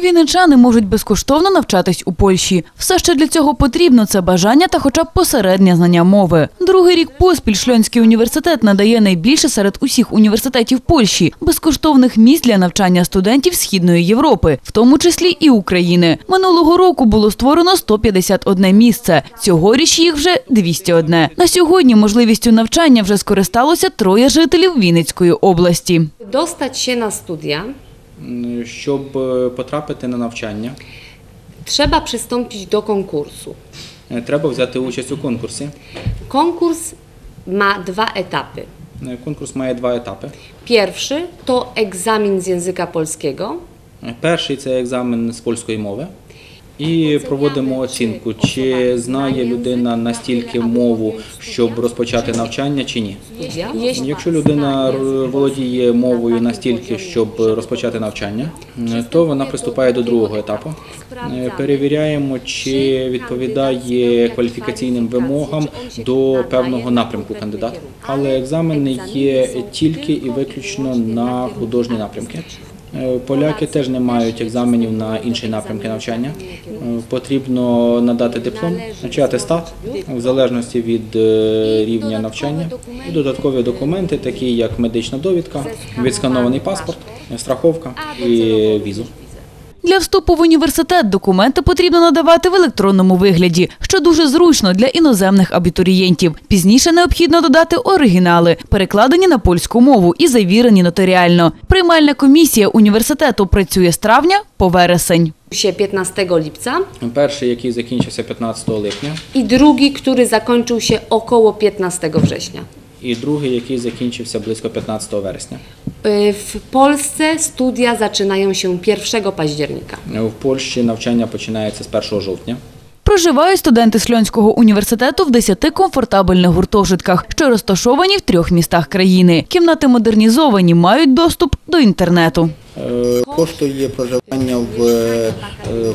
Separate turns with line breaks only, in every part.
Вінничани можуть безкоштовно навчатись у Польщі. Все, що для цього потрібно, це бажання та хоча б посереднє знання мови. Другий рік поспіль Шльонський університет надає найбільше серед усіх університетів Польщі безкоштовних місць для навчання студентів Східної Європи, в тому числі і України. Минулого року було створено 151 місце. Цьогоріч їх вже 201. На сьогодні можливістю навчання вже скористалося троє жителів Вінницької області.
Się na studia
М, Щоб е, потрапити на навчання,
trzeba przystąpić do konkursu.
е, треба взяти участь у конкурсі.
Konkurs ma dwa etapy.
Е, Конкурс має два етапи.
Pierwszy to egzamin z języka polskiego.
Е, Перший це екзамен з польської мови. І проводимо оцінку, чи знає людина настільки мову, щоб розпочати навчання, чи ні. Якщо людина володіє мовою настільки, щоб розпочати навчання, то вона приступає до другого етапу. Перевіряємо, чи відповідає кваліфікаційним вимогам до певного напрямку кандидат. Але екзамени є тільки і виключно на художні напрямки. Е, Поляки теж не мають екзаменів на інші напрямки навчання. Е, Потрібно надати диплом чи атестат в залежності від е, рівня навчання додаткові документи, такі як медична довідка, відсканований паспорт, страховка і візу.
Для вступу в університет документи потрібно надавати в електронному вигляді, що дуже зручно для іноземних абітурієнтів. Пізніше необхідно додати оригінали, перекладені на польську мову і завірені нотаріально. Приймальна комісія університету працює з травня по вересень.
się 15 lipca
Перший, який закінчився 15 липня,
drugi, który zakończył się około 15 września.
і другий, який закінчився близько 15 вересня.
Y, W Polsce studia zaczynają się 1 października.
В Польщі навчання починається з 1 жовтня.
Проживають студенти Сльонського університету в 10 комфортабельних гуртожитках, що розташовані в трьох містах країни. Кімнати модернізовані, мають доступ до інтернету.
Е, Коштує проживання в е,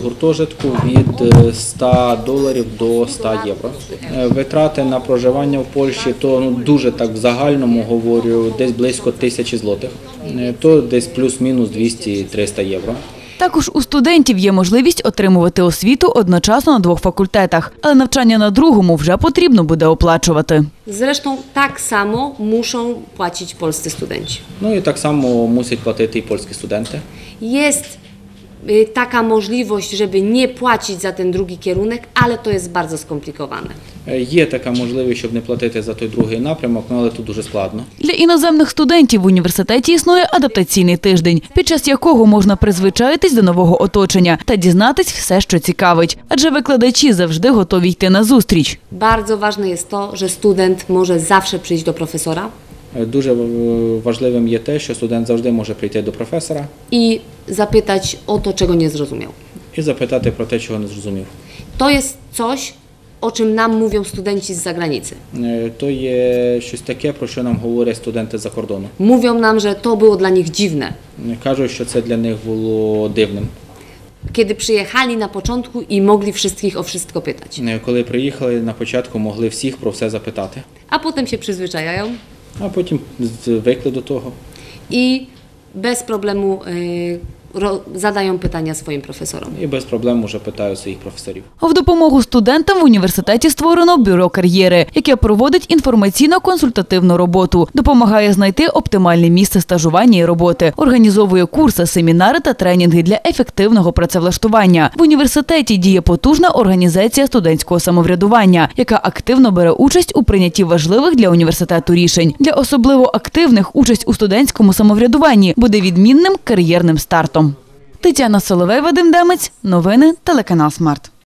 гуртожитку від е, 100 доларів до 100 євро. Е, Витрати на проживання в Польщі то ну дуже так в загальному говорю, десь близько тисячі злотих, Е, то десь плюс-мінус 200-300 євро.
Також у студентів є можливість отримувати освіту одночасно на двох факультетах, але навчання на другому вже потрібно буде оплачувати.
Зрештою, так само muszą платити польські студенти.
Ну і так само мусять платити і польські студенти.
Jest y, taka możliwość, żeby nie płacić za ten drugi kierunek, ale to jest bardzo skomplikowane.
Є така можливість, щоб не платити за той другий напрямок, але тут дуже складно.
Для іноземних студентів в університеті існує адаптаційний тиждень, під час якого можна призвичаїтись до нового оточення та дізнатись все, що цікавить. Адже викладачі завжди готові йти на зустріч.
Bardzo ważne jest to, że student może zawsze przyjść do profesora
Дуже е, важливим є те, що студент завжди може прийти до професора
i zapytać o to, czego nie zrozumiał.
і запитати про те, чого не зрозумів.
To jest coś, o czym nam mówią studenci z zagranicy.
Е, То є щось таке, про що нам говорять студенти за кордону.
Mówią nam, że to było dla nich dziwne.
Е, Кажуть, що це для них було дивним.
Kiedy przyjechali na początku i mogli wszystkich o wszystko pytać.
Е, Коли приїхали на початку, могли всіх про все запитати,
A potem się przyzwyczajają
А потім звикли до того.
І без y, ro, zadają pytania swoim profesorom.
І без проблем вже питають своїх професорів.
В допомогу студентам в університеті створено бюро кар'єри, яке проводить інформаційно-консультативну роботу, допомагає знайти оптимальне місце стажування і роботи, організовує курси, семінари та тренінги для ефективного працевлаштування. В університеті діє потужна організація студентського самоврядування, яка активно бере участь у прийнятті важливих для університету рішень. Для особливо активних участь у студентському самоврядуванні буде відмінним кар'єрним стартом. Тетяна Соловей, Вадим Демець. Новини телеканал Смарт.